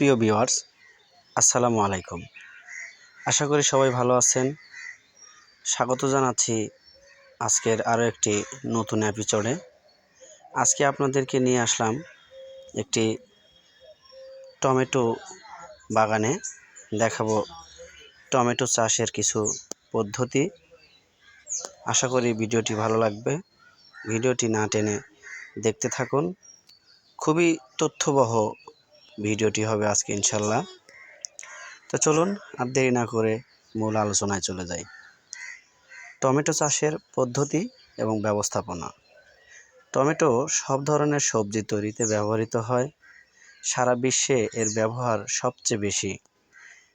প্রিয় ভিউয়ার্স, আসসালামু আলাইকুম। আশা করি সবাই ভালো আছেন। স্বাগত জানাচ্ছি আজকের আরও একটি নতুন এপিসোডে আজকে আপনাদেরকে নিয়ে আসলাম একটি টমেটো বাগানে। দেখাবো টমেটো চাষের কিছু পদ্ধতি। আশা করি ভিডিওটি ভালো লাগবে। ভিডিওটি না টেনে দেখতে থাকুন। খুবই তথ্যবহ ভিডিওটি হবে আজকে ইনশাল্লাহ। তো চলুন আর দেরি না করে মূল আলোচনায় চলে যাই। টমেটো চাষের পদ্ধতি এবং ব্যবস্থাপনা। টমেটো সব ধরনের সবজি তৈরিতে ব্যবহৃত হয়। সারা বিশ্বে এর ব্যবহার সবচেয়ে বেশি।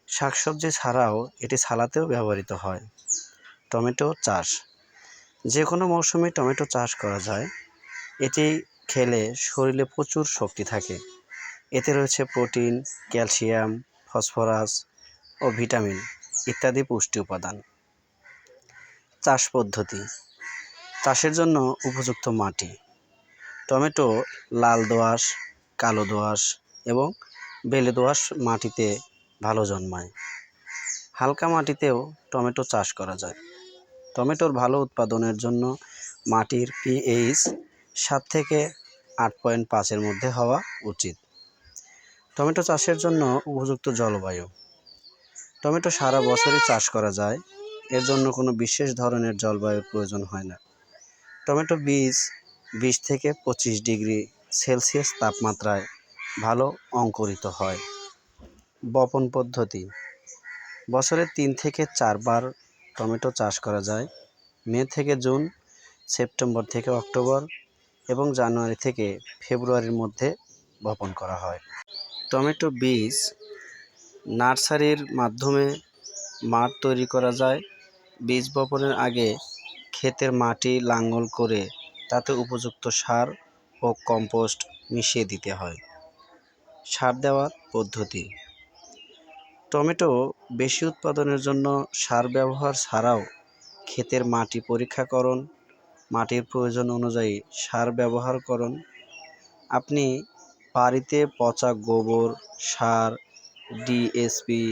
শাকসবজি ছাড়াও এটি সালাতেও ব্যবহৃত হয়। টমেটো চাষ। যে কোনো মৌসুমে টমেটো চাষ করা যায়। এটি খেলে শরীরে প্রচুর শক্তি থাকে। এতে রয়েছে প্রোটিন, ক্যালসিয়াম, ফসফরাস ও ভিটামিন ইত্যাদি পুষ্টি উপাদান। চাষ পদ্ধতি। চাষের জন্য উপযুক্ত মাটি, টমেটো, লাল দোআঁশ, কালো দোআঁশ এবং বেলে দোআঁশ মাটিতে ভালো জন্মায়। হালকা মাটিতেও টমেটো চাষ করা যায়। টমেটোর ভালো উৎপাদনের জন্য মাটির পিএইচ সাত থেকে আট পয়েন্ট পাঁচের মধ্যে হওয়া উচিত। টমেটো চাষের জন্য উপযুক্ত জলবায়ু। টমেটো সারা বছরই চাষ করা যায়, এর জন্য কোনো বিশেষ ধরনের জলবায়ুর প্রয়োজন হয় না। টমেটো বীজ বিশ থেকে পঁচিশ ডিগ্রি সেলসিয়াস তাপমাত্রায় ভালো অঙ্কুরিত হয়। বপন পদ্ধতি। বছরে তিন থেকে চারবার টমেটো চাষ করা যায়, মে থেকে জুন, সেপ্টেম্বর থেকে অক্টোবর এবং জানুয়ারি থেকে ফেব্রুয়ারির মধ্যে বপন করা হয়। টমেটো বীজ নার্সারির মাধ্যমে মাঠ তৈরি করা যায়। বীজ বপনের আগে ক্ষেতের মাটি লাঙ্গল করে তাতে উপযুক্ত সার ও কম্পোস্ট মিশিয়ে দিতে হয়। সার দেওয়ার পদ্ধতি। টমেটো বেশি উৎপাদনের জন্য সার ব্যবহার ছাড়াও ক্ষেতের মাটি পরীক্ষাকরণ, মাটির প্রয়োজন অনুযায়ী সার ব্যবহার করুন। আপনি বাড়িতে পচা গোবর, সার ডিএসপি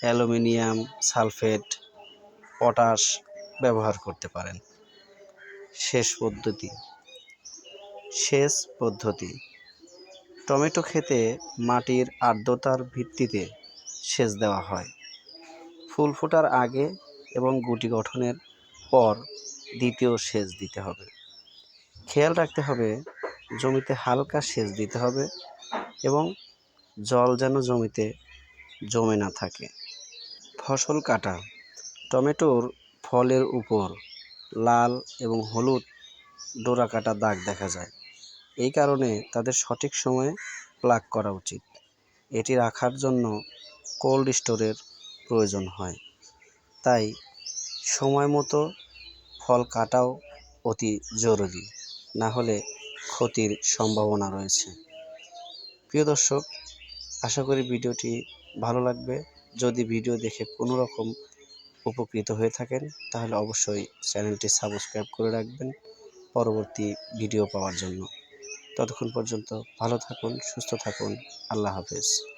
অ্যালুমিনিয়াম সালফেট, পটাশ ব্যবহার করতে পারেন। শেষ পদ্ধতি। সেচ পদ্ধতি। টমেটো খেতে মাটির আর্দ্রতার ভিত্তিতে সেচ দেওয়া হয়। ফুল ফোটার আগে এবং গুটি গঠনের পর দ্বিতীয় সেচ দিতে হবে। খেয়াল রাখতে হবে জমিতে হালকা সেচ দিতে হবে এবং জল যেন জমিতে জমে না থাকে। ফসল কাটা, টমেটোর ফলের উপর লাল এবং হলুদ ডোরা কাটা দাগ দেখা যায়। এই কারণে তাদের সঠিক সময়ে প্লাগ করা উচিত। এটি রাখার জন্য কোল্ড স্টোরের প্রয়োজন হয়। তাই সময় মতো ফল কাটাও অতি জরুরি। না হলে ক্ষতির সম্ভাবনা রয়েছে। প্রিয় দর্শক, আশা করি ভিডিওটি ভালো লাগবে। যদি ভিডিও দেখে কোনো রকম উপকৃত হয়ে থাকেন, তাহলে অবশ্যই চ্যানেলটি সাবস্ক্রাইব করে রাখবেন পরবর্তী ভিডিও পাওয়ার জন্য। ততক্ষণ পর্যন্ত ভালো থাকুন, সুস্থ থাকুন। আল্লাহ হাফেজ।